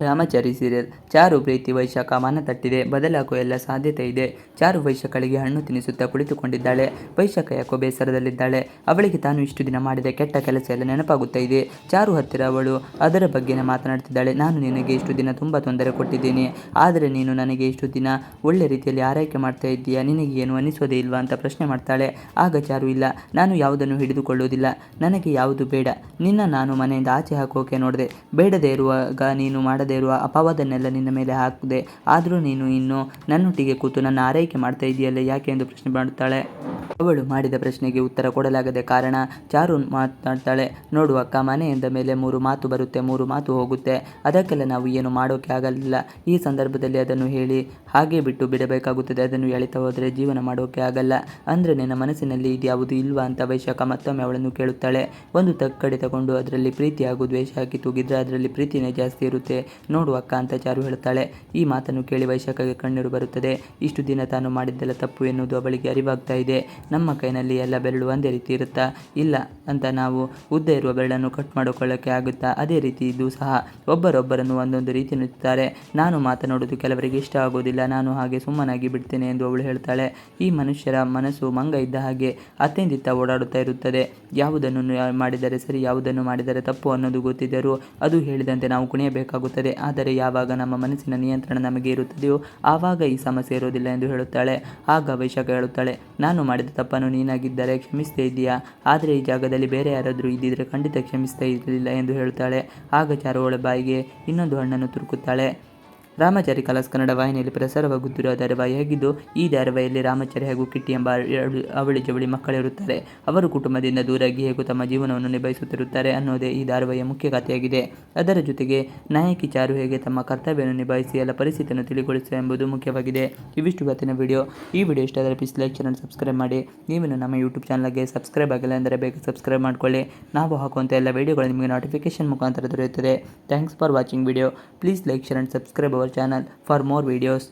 Ramachari serial Charu ಪ್ರೀತಿ ವೈಶಾಖ ಮನ ತಟ್ಟಿದೆ ಬದಲಾಗುವ ಎಲ್ಲ ಸಾಧ್ಯತೆ ಇದೆ. ಚಾರು ವೈಶಾಖಳಿಗೆ ಹಣ್ಣು ತಿನ್ನಿಸುತ್ತಾ ಕುಳಿತುಕೊಂಡಿದ್ದಾಳೆ. ವೈಶಾಖ ಯಾಕೋ ಬೇಸರದಲ್ಲಿದ್ದಾಳೆ. ಅವಳಿಗೆ ತಾನು ಇಷ್ಟು ದಿನ ಮಾಡಿದ ಕೆಟ್ಟ ಕೆಲಸ ಎಲ್ಲ ನೆನಪಾಗುತ್ತಾ ಇದೆ. ಚಾರು ಹತ್ತಿರ ಅವಳು ಅದರ ಬಗ್ಗೆನೇ ಮಾತನಾಡುತ್ತಿದ್ದಾಳೆ ನಾನು ನಿನಗೆ ಇಷ್ಟು ದಿನ ತುಂಬ ತೊಂದರೆ ಕೊಟ್ಟಿದ್ದೀನಿ. ಆದರೆ ನೀನು ನನಗೆ ಇಷ್ಟು ದಿನ ಒಳ್ಳೆ ರೀತಿಯಲ್ಲಿ ಆರೈಕೆ ಮಾಡ್ತಾ ಇದ್ದೀಯಾ? ನಿನಗೆ ಏನು ಅನಿಸೋದೇ ಇಲ್ವಾ ಅಂತ ಪ್ರಶ್ನೆ ಮಾಡ್ತಾಳೆ. ಆಗ ಚಾರು, ಇಲ್ಲ. ನಾನು ಯಾವುದನ್ನು ಹಿಡಿದುಕೊಳ್ಳುವುದಿಲ್ಲ ನನಗೆ ಯಾವುದು ಬೇಡ. ನಿನ್ನ ನಾನು ಮನೆಯಿಂದ ಆಚೆ ಹಾಕೋಕೆ ನೋಡಿದೆ. ಬೇಡದೇ ಇರುವಾಗ ನೀನು ಮಾಡದೇ ಇರುವ ಅಪವಾದನ್ನೆಲ್ಲ ನಿನ್ನ ಮೇಲೆ ಹಾಕಿದೆ ಆದರೂ ನೀನು ಇನ್ನು ನನ್ನೊಟ್ಟಿಗೆ ಕೂತು ನನ್ನ ಆರೈಕೆ ಮಾಡ್ತಾ ಇದೆಯಲ್ಲ? ಯಾಕೆ ಎಂದು ಪ್ರಶ್ನೆ ಮಾಡುತ್ತಾಳೆ. ಅವಳು ಮಾಡಿದ ಪ್ರಶ್ನೆಗೆ ಉತ್ತರ ಕೊಡಲಾಗದೆ ಕಾರಣ ಚಾರು ಮಾತನಾಡ್ತಾಳೆ ನೋಡು ಅಕ್ಕ, ಮನೆಯಿಂದ ಮೇಲೆ ಮೂರು ಮಾತು ಬರುತ್ತೆ, ಮೂರು ಮಾತು ಹೋಗುತ್ತೆ. ಅದಕ್ಕೆಲ್ಲ ನಾವು ಏನು ಮಾಡೋಕೆ ಆಗಲಿಲ್ಲ. ಈ ಸಂದರ್ಭದಲ್ಲಿ ಅದನ್ನು ಹೇಳಿ ಹಾಗೆ ಬಿಟ್ಟು ಬಿಡಬೇಕಾಗುತ್ತದೆ. ಅದನ್ನು ಎಳಿತಾ ಹೋದರೆ ಜೀವನ ಮಾಡೋಕೆ ಆಗಲ್ಲ. ಅಂದರೆ ನಿನ್ನ ಮನಸ್ಸಿನಲ್ಲಿ ಇದ್ಯಾವುದು ಇಲ್ವಾ ಅಂತ ವೈಶಾಖ ಮತ್ತೊಮ್ಮೆ ಅವಳನ್ನು ಕೇಳುತ್ತಾಳೆ. ಒಂದು ತಕ್ಕಡಿ ತಗೊಂಡು ಅದರಲ್ಲಿ ಪ್ರೀತಿ ಹಾಗೂ ದ್ವೇಷ ಹಾಕಿ ತೂಗಿದ್ರೆ ಅದರಲ್ಲಿ ಪ್ರೀತಿನೇ ಜಾಸ್ತಿ ಇರುತ್ತೆ. ನೋಡು ಅಕ್ಕ ಅಂತ ಚಾರು ಹೇಳುತ್ತಾಳೆ ಈ ಮಾತನ್ನು ಕೇಳಿ ವೈಶಾಖಗೆ ಕಣ್ಣೀರು ಬರುತ್ತದೆ. ಇಷ್ಟು ದಿನ ತಾನು ಮಾಡಿದ್ದೆಲ್ಲ ತಪ್ಪು ಎನ್ನುವುದು ಅವಳಿಗೆ ಅರಿವಾಗ್ತಾ ಇದೆ. ನಮ್ಮ ಕೈನಲ್ಲಿ ಎಲ್ಲ ಬೆರಳು ಒಂದೇ ರೀತಿ ಇರುತ್ತಾ? ಇಲ್ಲ ಅಂತ ನಾವು ಉದ್ದ ಇರುವ ಬೆರಳನ್ನು ಕಟ್ ಮಾಡಿಕೊಳ್ಳೋಕ್ಕೆ ಆಗುತ್ತಾ? ಅದೇ ರೀತಿ ಇದು ಸಹ. ಒಬ್ಬರೊಬ್ಬರನ್ನು ಒಂದೊಂದು ರೀತಿ ನುತ್ತಾರೆ ನಾನು ಮಾತನಾಡೋದು ಕೆಲವರಿಗೆ ಇಷ್ಟ ಆಗೋದಿಲ್ಲ ನಾನು ಹಾಗೆ ಸುಮ್ಮನಾಗಿ ಬಿಡ್ತೇನೆ ಎಂದು ಅವಳು ಹೇಳ್ತಾಳೆ. ಈ ಮನುಷ್ಯರ ಮನಸ್ಸು ಮಂಗ ಇದ್ದ ಹಾಗೆ ಅತ್ತೆಂದಿತ್ತ ಓಡಾಡುತ್ತಾ ಇರುತ್ತದೆ. ಯಾವುದನ್ನು ಮಾಡಿದರೆ ಸರಿ, ಯಾವುದನ್ನು ಮಾಡಿದರೆ ತಪ್ಪು ಅನ್ನೋದು ಗೊತ್ತಿದ್ದರೂ ಅದು ಹೇಳಿದಂತೆ ನಾವು ಕುಣಿಯಬೇಕಾಗುತ್ತದೆ. ಆದರೆ ಯಾವಾಗ ನಮ್ಮ ಮನಸ್ಸಿನ ನಿಯಂತ್ರಣ ನಮಗೆ ಇರುತ್ತದೆಯೋ ಆವಾಗ ಈ ಸಮಸ್ಯೆ ಇರೋದಿಲ್ಲ ಎಂದು ಹೇಳುತ್ತಾಳೆ. ಆಗ ವೈಶಾಖ ಹೇಳುತ್ತಾಳೆ, ನಾನು ಮಾಡಿದ ತಪ್ಪನ್ನು ನೀನಾಗಿದ್ದರೆ ಕ್ಷಮಿಸ್ತಾ ಇದೆಯಾ ಆದರೆ ಈ ಜಾಗದಲ್ಲಿ ಬೇರೆ ಯಾರಾದರೂ ಇದ್ದಿದ್ದರೆ ಖಂಡಿತ ಕ್ಷಮಿಸ್ತಾ ಇರಲಿಲ್ಲ ಎಂದು ಹೇಳುತ್ತಾಳೆ. ಆಗ ಚಾರುವಳ ಬಾಯಿಗೆ ಇನ್ನೊಂದು ಹಣ್ಣನ್ನು ತುರುಕುತ್ತಾಳೆ. ರಾಮಚಾರಿ ಕಲಾಸ್ ಕನ್ನಡ ವಾಹಿನಿಯಲ್ಲಿ ಪ್ರಸಾರವಾಗುತ್ತಿರುವ ಧಾರಾವಾಹಿಯಾಗಿದ್ದು ಈ ಧಾರಾವಾಹಿಯಲ್ಲಿ ರಾಮಚಾರಿ ಹಾಗೂ ಕಿಟ್ಟಿ ಎಂಬ ಅವಳಿ ಜವಳಿ ಮಕ್ಕಳಿರುತ್ತಾರೆ ಅವರು ಕುಟುಂಬದಿಂದ ದೂರಾಗಿ ಹೇಗೂ ತಮ್ಮ ಜೀವನವನ್ನು ನಿಭಾಯಿಸುತ್ತಿರುತ್ತಾರೆ ಅನ್ನೋದೇ ಈ ಧಾರಾವಾಹಿಯ ಮುಖ್ಯ ಕಥೆಯಾಗಿದೆ. ಅದರ ಜೊತೆಗೆ ನಾಯಕಿ ಚಾರು ಹೇಗೆ ತಮ್ಮ ಕರ್ತವ್ಯವನ್ನು ನಿಭಾಯಿಸಿ ಎಲ್ಲ ಪರಿಸ್ಥಿತಿಯನ್ನು ತಿಳಿಗೊಳಿಸುವ ಎಂಬುದು ಮುಖ್ಯವಾಗಿದೆ. ಇವಿಷ್ಟು ಇವತ್ತಿನ ವಿಡಿಯೋ. ಈ ವಿಡಿಯೋ ಇಷ್ಟ ಆದರೆ ಪ್ಲೀಸ್ ಲೈಕ್ ಚಾನಲ್ ಸಬ್ಸ್ಕ್ರೈಬ್ ಮಾಡಿ. ನೀವಿನ್ನು ನಮ್ಮ ಯೂಟ್ಯೂಬ್ ಚಾನಲ್ಗೆ ಸಬ್ಸ್ಕ್ರೈಬ್ ಆಗಿಲ್ಲ ಅಂದರೆ ಬೇಗ ಸಬ್ಸ್ಕ್ರೈಬ್ ಮಾಡ್ಕೊಳ್ಳಿ. ನಾವು ಹಾಕುವಂಥ ಎಲ್ಲ ವಿಡಿಯೋಗಳು ನಿಮಗೆ ನೋಟಿಫಿಕೇಶನ್ ಮುಖಾಂತರ ದೊರೆಯುತ್ತದೆ. Thanks for watching video please like share and subscribe our channel for more videos